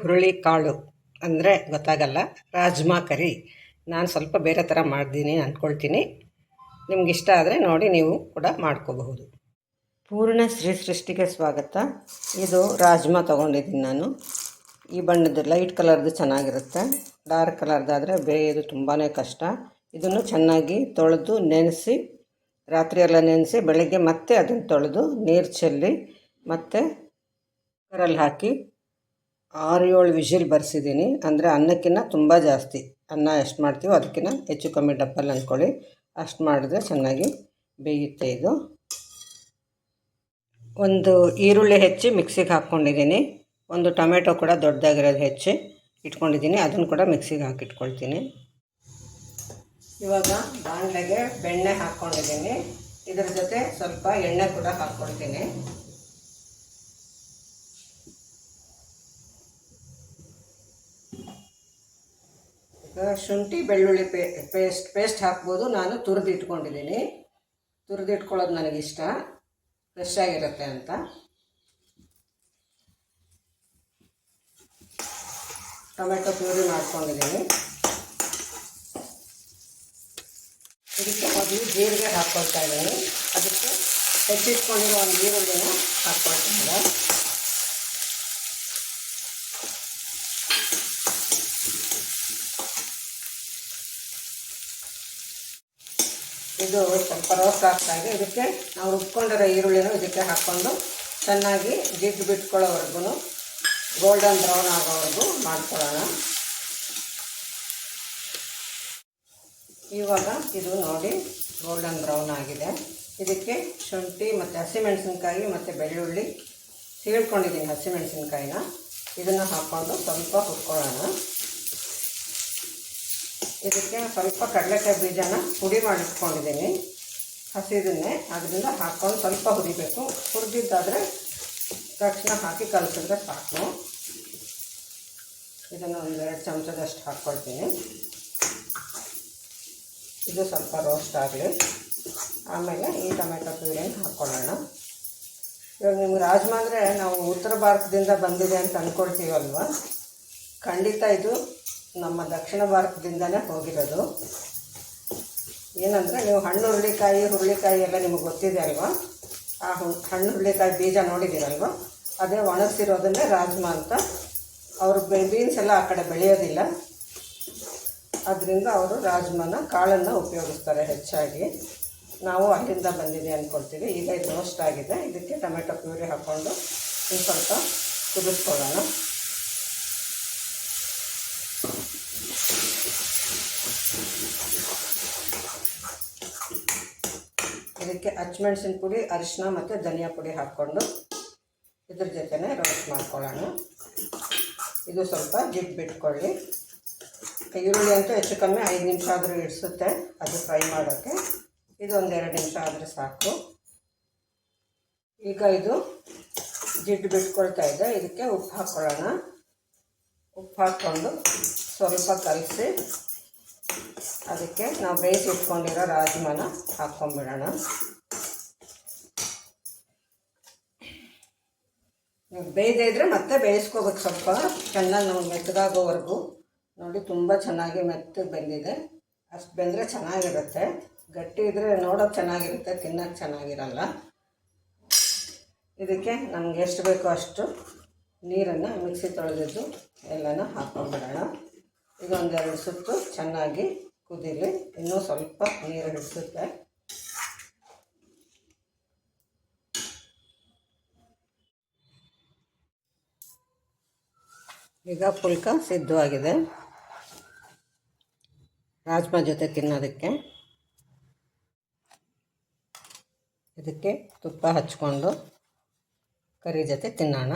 ಹುರುಳಿ ಕಾಳು ಅಂದರೆ ಗೊತ್ತಾಗಲ್ಲ. ರಾಜ್ಮಾ ಕರಿ ನಾನು ಸ್ವಲ್ಪ ಬೇರೆ ಥರ ಮಾಡಿದ್ದೀನಿ ಅಂದ್ಕೊಳ್ತೀನಿ ನಿಮ್ಗೆ ಇಷ್ಟ ಆದರೆ ನೋಡಿ ನೀವು ಕೂಡ ಮಾಡ್ಕೋಬಹುದು. ಪೂರ್ಣ ಶ್ರೀ ಸೃಷ್ಟಿಗೆ ಸ್ವಾಗತ. ಇದು ರಾಜ್ಮಾ ತೊಗೊಂಡಿದ್ದೀನಿ ನಾನು. ಈ ಬಣ್ಣದ್ದು ಲೈಟ್ ಕಲರ್ದು ಚೆನ್ನಾಗಿರುತ್ತೆ. ಡಾರ್ಕ್ ಕಲರ್ದಾದರೆ ಬೇಯೋದು ತುಂಬಾ ಕಷ್ಟ. ಇದನ್ನು ಚೆನ್ನಾಗಿ ತೊಳೆದು ನೆನೆಸಿ ರಾತ್ರಿ ಎಲ್ಲ ನೆನೆಸಿ ಬೆಳಗ್ಗೆ ಮತ್ತೆ ಅದನ್ನು ತೊಳೆದು ನೀರು ಚೆಲ್ಲಿ ಮತ್ತು ಕುಕ್ಕರಲ್ಲಿ ಹಾಕಿ ಆರು ಏಳು ವಿಷಿಲ್ ಬರ್ಸಿದ್ದೀನಿ. ಅಂದರೆ ಅನ್ನಕ್ಕಿಂತ ತುಂಬ ಜಾಸ್ತಿ. ಅನ್ನ ಎಷ್ಟು ಮಾಡ್ತೀವೋ ಅದಕ್ಕಿಂತ ಹೆಚ್ಚು ಕಮ್ಮಿ ಡಬ್ಬಲ್ ಅಂದ್ಕೊಳ್ಳಿ. ಅಷ್ಟು ಮಾಡಿದ್ರೆ ಚೆನ್ನಾಗಿ ಬೇಯುತ್ತೆ ಇದು. ಒಂದು ಈರುಳ್ಳಿ ಹೆಚ್ಚಿ ಮಿಕ್ಸಿಗೆ ಹಾಕ್ಕೊಂಡಿದ್ದೀನಿ. ಒಂದು ಟೊಮೆಟೊ ಕೂಡ ದೊಡ್ಡದಾಗಿರೋದು ಹೆಚ್ಚಿ ಇಟ್ಕೊಂಡಿದ್ದೀನಿ. ಅದನ್ನು ಕೂಡ ಮಿಕ್ಸಿಗೆ ಹಾಕಿಟ್ಕೊಳ್ತೀನಿ. ಇವಾಗ ಬಾಣಲೆಗೆ ಬೆಣ್ಣೆ ಹಾಕ್ಕೊಂಡಿದ್ದೀನಿ. ಇದರ ಜೊತೆ ಸ್ವಲ್ಪ ಎಣ್ಣೆ ಕೂಡ ಹಾಕ್ಕೊಳ್ತೀನಿ ಶುಂಠಿ, ಬೆಳ್ಳುಳ್ಳಿ ಪೇ, ಪೇಸ್ಟ್ ಪೇಸ್ಟ್ ಹಾಕ್ಬೋದು. ನಾನು ತುರಿದಿಟ್ಕೊಂಡಿದ್ದೀನಿ ತುರಿದಿಟ್ಕೊಳ್ಳೋದು ತುರಿದು ಇಟ್ಕೊಳ್ಳೋದು ನನಗಿಷ್ಟ. ಫ್ರೆಶ್ ಆಗಿರುತ್ತೆ ಅಂತ. ಟೊಮೆಟೊ ಪ್ಯೂರಿ ಮಾಡ್ಕೊಂಡಿದ್ದೀನಿ. ಇದಕ್ಕೆ ಮೊದಲು ಜೀರಿಗೆ ಹಾಕ್ಕೊಳ್ತಾ ಇದ್ದೀನಿ. ಅದಕ್ಕೆ ಹೆಚ್ಚಿಟ್ಕೊಂಡಿರೋ ಒಂದು ಈರುಳ್ಳಿನ ಹಾಕ್ಕೊಳ್ತಾ ಇದ್ದೆ ಇದು ಸ್ವಲ್ಪ ರೋಸ್ ಇದೆ. ಇದಕ್ಕೆ ನಾವು ರುಬ್ಕೊಂಡಿರೋ ಈರುಳ್ಳಿನೂ ಇದಕ್ಕೆ ಹಾಕ್ಕೊಂಡು ಚೆನ್ನಾಗಿ ಜಿಡ್ಡು ಬಿಟ್ಕೊಳ್ಳೋವರೆಗೂ ಗೋಲ್ಡನ್ ಬ್ರೌನ್ ಆಗೋವರೆಗೂ ಮಾಡ್ಕೊಳ್ಳೋಣ. ಇವಾಗ ಇದು ನೋಡಿ ಗೋಲ್ಡನ್ ಬ್ರೌನ್ ಆಗಿದೆ. ಇದಕ್ಕೆ ಶುಂಠಿ ಮತ್ತು ಹಸಿಮೆಣಸಿನ್ಕಾಯಿ ಮತ್ತು ಬೆಳ್ಳುಳ್ಳಿ ಸೀಳ್ಕೊಂಡಿದ್ದೀನಿ ಹಸಿಮೆಣಸಿನ್ಕಾಯಿನ. ಇದನ್ನು ಹಾಕ್ಕೊಂಡು ಸ್ವಲ್ಪ ಹುರ್ಕೊಳ್ಳೋಣ. ಇದಕ್ಕೆ ಸ್ವಲ್ಪ ಕಡಲೆಕಾಯಿ ಬೀಜನ ಪುಡಿ ಮಾಡಿಟ್ಕೊಂಡಿದ್ದೀನಿ. ಹಸಿದನ್ನೇ ಅದರಿಂದ ಹಾಕ್ಕೊಂಡು ಸ್ವಲ್ಪ ಹುರಿಬೇಕು. ಹುರಿದಿದ್ದಾದರೆ ತಕ್ಷಣ ಹಾಕಿ ಕಲಸಿದ್ರೆ ಸಾಕು. ಇದನ್ನು ಒಂದೆರಡು ಚಮಚದಷ್ಟು ಹಾಕ್ಕೊಳ್ತೀನಿ. ಇದು ಸ್ವಲ್ಪ ರೋಸ್ಟ್ ಆಗಲಿ. ಆಮೇಲೆ ಈ ಟೊಮೆಟೊ ಪ್ಯೂರಿನ ಹಾಕ್ಕೊಳ್ಳೋಣ. ಇವಾಗ ನಿಮ್ಗೆ ರಾಜ್ಮಾ ಅಂದರೆ ನಾವು ಉತ್ತರ ಭಾರತದಿಂದ ಬಂದಿದೆ ಅಂತ ಅಂದ್ಕೊಳ್ತೀವಲ್ವ ಖಂಡಿತ ಇದು ನಮ್ಮ ದಕ್ಷಿಣ ಭಾರತದಿಂದನೇ ಹೋಗಿರೋದು. ಏನಂದರೆ ನೀವು ಹಣ್ಣು, ಹುರುಳಿಕಾಯಿ ಹುರುಳಿಕಾಯಿ ಎಲ್ಲ ನಿಮಗೆ ಗೊತ್ತಿದೆ ಅಲ್ವಾ? ಆ ಹಣ್ಣು, ಹುರುಳಿಕಾಯಿ ಬೀಜ ನೋಡಿದ್ದೀರಲ್ವ? ಅದೇ ಒಣಗಿಸಿರೋದನ್ನೇ ರಾಜ್ಮಾ ಅಂತ. ಅವರು ಬೀನ್ಸ್ ಎಲ್ಲ ಆ ಕಡೆ ಬೆಳೆಯೋದಿಲ್ಲ. ಅದರಿಂದ ಅವರು ರಾಜ್ಮಾನ ಕಾಳನ್ನು ಉಪಯೋಗಿಸ್ತಾರೆ ಹೆಚ್ಚಾಗಿ. ನಾವು ಅಲ್ಲಿಂದ ಬಂದಿದೆ ಅಂದ್ಕೊಳ್ತೀವಿ ಈಗ ಇದು ರೋಸ್ಟ್ ಆಗಿದೆ. ಇದಕ್ಕೆ ಟೊಮೆಟೊ ಪ್ಯೂರಿ ಹಾಕ್ಕೊಂಡು ಸ್ವಲ್ಪ ಕುದಿಸ್ಕೊಳ್ಳೋಣ. ಇದಕ್ಕೆ ಹಚ್ಮೆಣ್ಸಿನ ಪುಡಿ ಅರಿಶಿನ ಮತ್ತು ಧನಿಯಾ ಪುಡಿ ಹಾಕ್ಕೊಂಡು ಇದ್ರ ಜೊತೆನೇ ರೋಸ್ಟ್ ಮಾಡ್ಕೊಳ್ಳೋಣ. ಇದು ಸ್ವಲ್ಪ ಜಿಪ್ ಬಿಟ್ಕೊಳ್ಳಿ ಈರುಳ್ಳಿ ಅಂತೂ ಹೆಚ್ಚು ಕಮ್ಮಿ ಐದು ನಿಮಿಷ ಆದರೂ ಇಡಿಸುತ್ತೆ ಅದು ಫ್ರೈ ಮಾಡೋಕ್ಕೆ. ಇದು ಒಂದೆರಡು ನಿಮಿಷ ಆದರೆ ಸಾಕು. ಈಗ ಇದು ಜಿಡ್ಡು ಬಿಟ್ಕೊಳ್ತಾ ಇದೆ. ಇದಕ್ಕೆ ಉಪ್ಪು ಹಾಕ್ಕೊಳ್ಳೋಣ. ಉಪ್ಪು ಹಾಕ್ಕೊಂಡು ಸ್ವಲ್ಪ ಕಲಸಿ ಅದಕ್ಕೆ ನಾವು ಬೇಯಿಸಿ ಇಟ್ಕೊಂಡಿರೋ ರಾಜ್ಮಾನ ಹಾಕ್ಕೊಂಬಿಡೋಣ. ಬೇಯ್ದೇ ಇದ್ದರೆ ಮತ್ತೆ ಬೇಯಿಸ್ಕೋಬೇಕು ಸ್ವಲ್ಪ. ಚೆನ್ನಾಗಿ ನಾವು ಮೆತ್ತಗಾಗೋವರೆಗೂ. ನೋಡಿ ತುಂಬ ಚೆನ್ನಾಗಿ ಮೆತ್ತಗೆ ಬೆಂದಿದೆ. ಅಷ್ಟು ಬೆಂದರೆ ಚೆನ್ನಾಗಿರುತ್ತೆ. ಗಟ್ಟಿ ಇದ್ದರೆ ನೋಡೋಕೆ ಚೆನ್ನಾಗಿರುತ್ತೆ, ತಿನ್ನೋಕೆ ಚೆನ್ನಾಗಿರಲ್ಲ. ಇದಕ್ಕೆ ನಮ್ಗೆ ಎಷ್ಟು ಬೇಕೋ ಅಷ್ಟು ನೀರನ್ನು ಮಿಕ್ಸಿ ತೊಳೆದಿದ್ದು ಎಲ್ಲನೂ ಹಾಕ್ಕೊಂಡ್ಬಿಡೋಣ ಇದೊಂದೆರಡು ಸುತ್ತು ಚೆನ್ನಾಗಿ ಕುದಿಲಿ ಇನ್ನೂ ಸ್ವಲ್ಪ ನೀರು ಹಿಡಿಸುತ್ತೆ ಈಗ ಪುಲ್ಕ ಸಿದ್ಧವಾಗಿದೆ. ರಾಜ್ಮಾ ಜೊತೆ ತಿನ್ನೋದಕ್ಕೆ. ಇದಕ್ಕೆ ತುಪ್ಪ ಹಚ್ಕೊಂಡು ಕರಿ ಜೊತೆ ತಿನ್ನೋಣ.